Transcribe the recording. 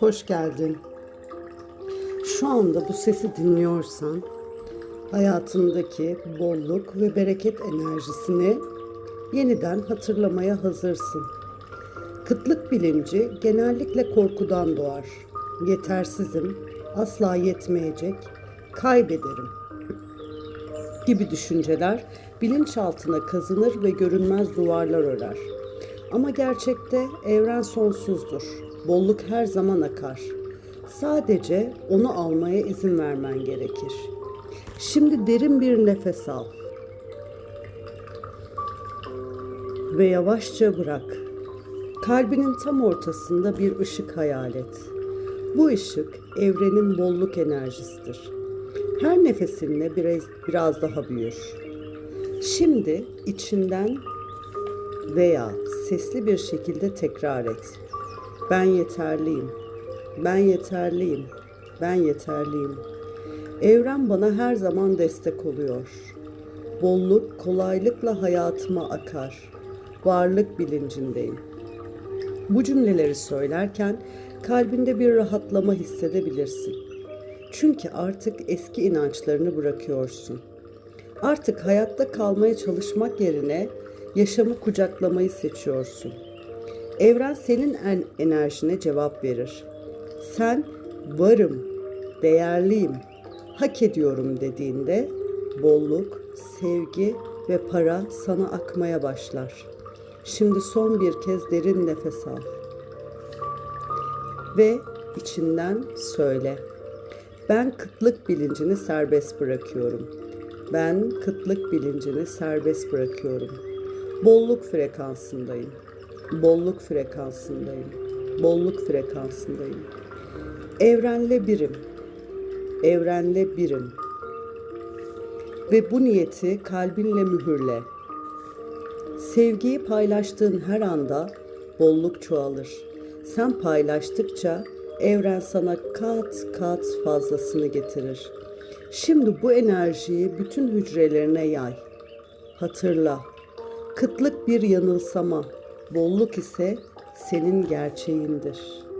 Hoş geldin. Şu anda bu sesi dinliyorsan hayatındaki bolluk ve bereket enerjisini yeniden hatırlamaya hazırsın. Kıtlık bilinci genellikle korkudan doğar. Yetersizim, asla yetmeyecek, kaybederim gibi düşünceler bilinçaltına kazınır ve görünmez duvarlar örer. Ama gerçekte evren sonsuzdur. Bolluk her zaman akar. Sadece onu almaya izin vermen gerekir. Şimdi derin bir nefes al. Ve yavaşça bırak. Kalbinin tam ortasında bir ışık hayal et. Bu ışık evrenin bolluk enerjisidir. Her nefesinle biraz, biraz daha büyür. Şimdi içinden veya sesli bir şekilde tekrar et. Ben yeterliyim. Ben yeterliyim. Ben yeterliyim. Evren bana her zaman destek oluyor. Bolluk kolaylıkla hayatıma akar. Varlık bilincindeyim. Bu cümleleri söylerken kalbinde bir rahatlama hissedebilirsin. Çünkü artık eski inançlarını bırakıyorsun. Artık hayatta kalmaya çalışmak yerine yaşamı kucaklamayı seçiyorsun. Evren senin en enerjine cevap verir. Sen varım, değerliyim, hak ediyorum dediğinde bolluk, sevgi ve para sana akmaya başlar. Şimdi son bir kez derin nefes al. Ve içinden söyle. Ben kıtlık bilincini serbest bırakıyorum. Ben kıtlık bilincini serbest bırakıyorum. Bolluk frekansındayım. Bolluk frekansındayım. Bolluk frekansındayım. Evrenle birim. Evrenle birim. Ve bu niyeti kalbinle mühürle. Sevgiyi paylaştığın her anda bolluk çoğalır. Sen paylaştıkça evren sana kat kat fazlasını getirir. Şimdi bu enerjiyi bütün hücrelerine yay. Hatırla. Kıtlık bir yanılsama, bolluk ise senin gerçeğindir.''